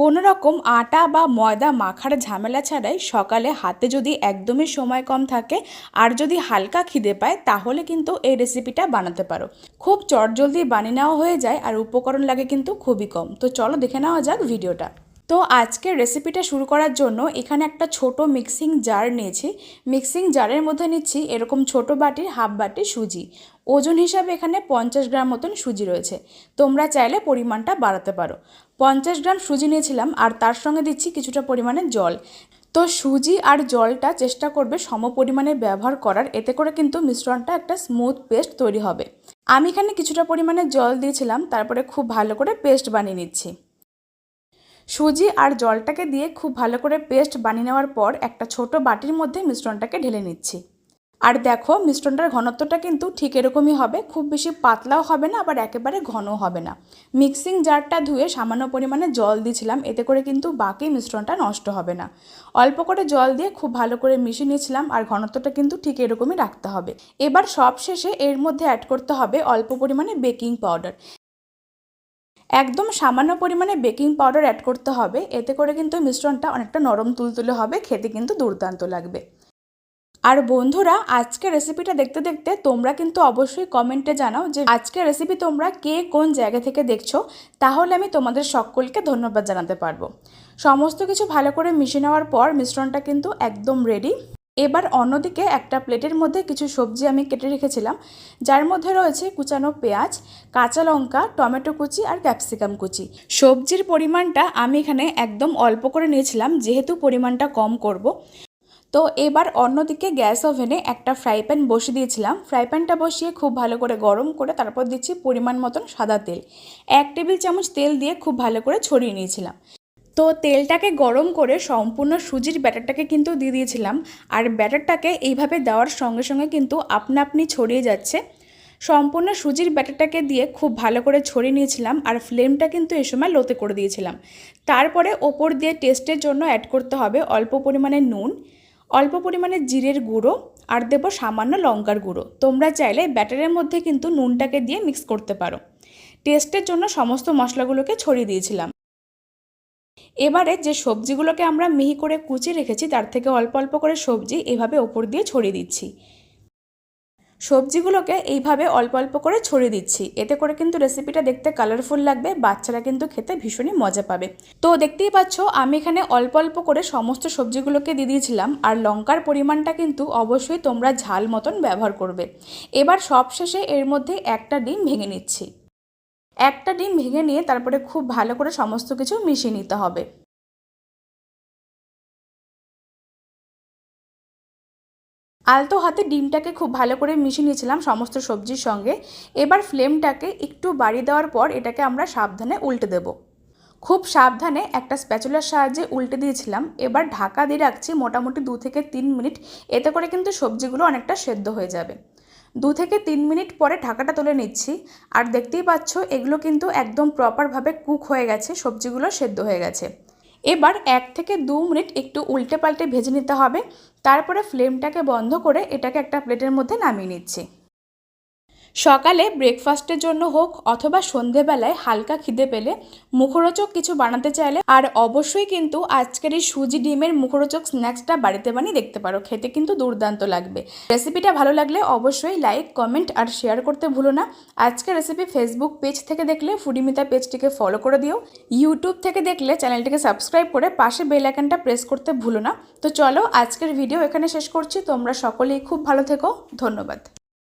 কোনো রকম আটা বা ময়দা মাখার ঝামেলা ছাড়াই সকালে হাতে যদি একদমই সময় কম থাকে আর যদি হালকা খিদে পায়, তাহলে কিন্তু এই রেসিপিটা বানাতে পারো। খুব চটজলদি বানিয়ে নেওয়া হয়ে যায় আর উপকরণ লাগে কিন্তু খুবই কম। তো চলো দেখে নেওয়া যাক ভিডিওটা তো আজকের রেসিপিটা শুরু করার জন্য এখানে একটা ছোট মিক্সিং জার নিয়েছি। মিক্সিং জারের মধ্যে নিচ্ছি এরকম ছোট বাটির হাফ বাটি সুজি। ওজন হিসাবে এখানে পঞ্চাশ গ্রাম মতন সুজি রয়েছে। তোমরা চাইলে পরিমাণটা বাড়াতে পারো। পঞ্চাশ গ্রাম সুজি নিয়েছিলাম আর তার সঙ্গে দিচ্ছি কিছুটা পরিমাণে জল। তো সুজি আর জলটা চেষ্টা করবে সম পরিমাণে ব্যবহার করার। এতে করে কিন্তু মিশ্রণটা একটা স্মুথ পেস্ট তৈরি হবে। আমি এখানে কিছুটা পরিমাণে জল দিয়েছিলাম, তারপরে খুব ভালো করে পেস্ট বানিয়ে নিচ্ছি। সুজি আর জলটাকে দিয়ে খুব ভালো করে পেস্ট বানিয়ে নেওয়ার পর একটা ছোট বাটির মধ্যে মিশ্রণটাকে ঢেলে নিচ্ছি। আর দেখো, মিশ্রণটার ঘনত্বটা কিন্তু ঠিক এরকমই হবে, খুব বেশি পাতলাও হবে না, আবার একেবারে ঘনও হবে না। মিক্সিং জারটা ধুয়ে সামান্য পরিমাণে জল দিয়েছিলাম, এতে করে কিন্তু বাকি মিশ্রণটা নষ্ট হবে না। অল্প করে জল দিয়ে খুব ভালো করে মিশিয়ে নিয়েছিলাম, আর ঘনত্বটা কিন্তু ঠিক এরকমই রাখতে হবে। এবার সব শেষে এর মধ্যে অ্যাড করতে হবে অল্প পরিমাণে বেকিং পাউডার একদম সামান্য পরিমাণে বেকিং পাউডার অ্যাড করতে হবে। এতে করে কিন্তু মিশ্রণটা অনেকটা নরম তুলতুলে হবে, খেতে কিন্তু দুর্দান্ত লাগবে। আর বন্ধুরা আজকের রেসিপিটা দেখতে দেখতে তোমরা কিন্তু অবশ্যই কমেন্টে জানাও যে আজকের রেসিপি তোমরা কে কোন জায়গা থেকে দেখছ। তাহলে আমি তোমাদের সকলকে ধন্যবাদ জানাতে পারব। সমস্ত কিছু ভালো করে মিশিয়ে নেওয়ার পর মিশ্রণটা কিন্তু একদম রেডি এবার অন্যদিকে একটা প্লেটের মধ্যে কিছু সবজি আমি কেটে রেখেছিলাম, যার মধ্যে রয়েছে কুচানো পেঁয়াজ, কাঁচা লঙ্কা, টমেটো কুচি আর ক্যাপসিকাম কুচি। সবজির পরিমাণটা আমি এখানে একদম অল্প করে নিয়েছিলাম, যেহেতু পরিমাণটা কম করব। তো এবার অন্যদিকে গ্যাস ওভেনে একটা ফ্রাই প্যান বসিয়ে দিয়েছিলাম। ফ্রাই প্যানটা বসিয়ে খুব ভালো করে গরম করে তারপর দিচ্ছি পরিমাণ মতন সাদা তেল। এক টেবিল চামচ তেল দিয়ে খুব ভালো করে ছড়িয়ে নিয়েছিলাম। তো তেলটাকে গরম করে সম্পূর্ণ সুজির ব্যাটারটাকে কিন্তু দিয়ে দিয়েছিলাম। আর ব্যাটারটাকে এইভাবে দেওয়ার সঙ্গে সঙ্গে কিন্তু আপনা আপনি ছড়িয়ে যাচ্ছে। সম্পূর্ণ সুজির ব্যাটারটাকে দিয়ে খুব ভালো করে ছড়িয়ে নিয়েছিলাম আর ফ্লেমটা কিন্তু এ সময় লোতে করে দিয়েছিলাম। তারপরে ওপর দিয়ে টেস্টের জন্য অ্যাড করতে হবে অল্প পরিমাণে নুন, অল্প পরিমাণে জিরের গুঁড়ো আর দেবো সামান্য লঙ্কার গুঁড়ো। তোমরা চাইলে ব্যাটারের মধ্যে কিন্তু নুনটাকে দিয়ে মিক্স করতে পারো। টেস্টের জন্য সমস্ত মশলাগুলোকে ছড়িয়ে দিয়েছিলাম। এবারে যে সবজিগুলোকে আমরা মিহি করে কুচি রেখেছি, তার থেকে অল্প অল্প করে সবজি এভাবে ওপর দিয়ে ছড়িয়ে দিচ্ছি। সবজিগুলোকে এইভাবে অল্প অল্প করে ছড়িয়ে দিচ্ছি। এতে করে কিন্তু রেসিপিটা দেখতে কালারফুল লাগবে, বাচ্চারা কিন্তু খেতে ভীষণই মজা পাবে। তো দেখতেই পাচ্ছ, আমি এখানে অল্প অল্প করে সমস্ত সবজিগুলোকে দিয়ে দিয়েছিলাম, আর লঙ্কার পরিমাণটা কিন্তু অবশ্যই তোমরা ঝাল মতন ব্যবহার করবে। এবার সবশেষে এর মধ্যে একটা ডিম ভেঙে নিচ্ছি। একটা ডিম ভেঙে নিয়ে তারপরে খুব ভালো করে সমস্ত কিছু মিশিয়ে নিতে হবে। আলতো হাতে ডিমটাকে খুব ভালো করে মিশিয়ে নিয়েছিলাম সমস্ত সবজির সঙ্গে। এবার ফ্লেমটাকে একটু বাড়িয়ে দেওয়ার পর এটাকে আমরা সাবধানে উল্টে দেব। খুব সাবধানে একটা স্প্যাচুলার সাহায্যে উল্টে দিয়েছিলাম। এবার ঢাকা দিয়ে রাখছি মোটামুটি দু থেকে তিন মিনিট। এতে করে কিন্তু সবজিগুলো অনেকটা সেদ্ধ হয়ে যাবে। দু থেকে তিন মিনিট পরে ঢাকাটা তুলে নিচ্ছি। আর দেখতেই পাচ্ছ, এগুলো কিন্তু একদম প্রপারভাবে কুক হয়ে গেছে, সবজিগুলো সেদ্ধ হয়ে গেছে। এবার এক থেকে দু মিনিট একটু উল্টে পাল্টে ভেজে নিতে হবে। তারপরে ফ্লেমটাকে বন্ধ করে এটাকে একটা প্লেটের মধ্যে নামিয়ে নিচ্ছি। সকালে ব্রেকফাস্টের জন্য হোক অথবা সন্ধেবেলায় হালকা খিদে পেলে মুখরোচক কিছু বানাতে চাইলে, আর অবশ্যই কিন্তু আজকের এই সুজি ডিমের মুখরোচক স্ন্যাক্সটা বাড়িতে বানিয়ে দেখতে পারো। খেতে কিন্তু দুর্দান্ত লাগবে। রেসিপিটা ভালো লাগলে অবশ্যই লাইক কমেন্ট আর শেয়ার করতে ভুলো না। আজকের রেসিপি ফেসবুক পেজ থেকে দেখলে ফুডিমিতা পেজটিকে ফলো করে দিও। ইউটিউব থেকে দেখলে চ্যানেলটিকে সাবস্ক্রাইব করে পাশে বেল আইকনটা প্রেস করতে ভুলো না। তো চলো, আজকের ভিডিও এখানে শেষ করছি। তোমরা সকলেই খুব ভালো থেকো। ধন্যবাদ।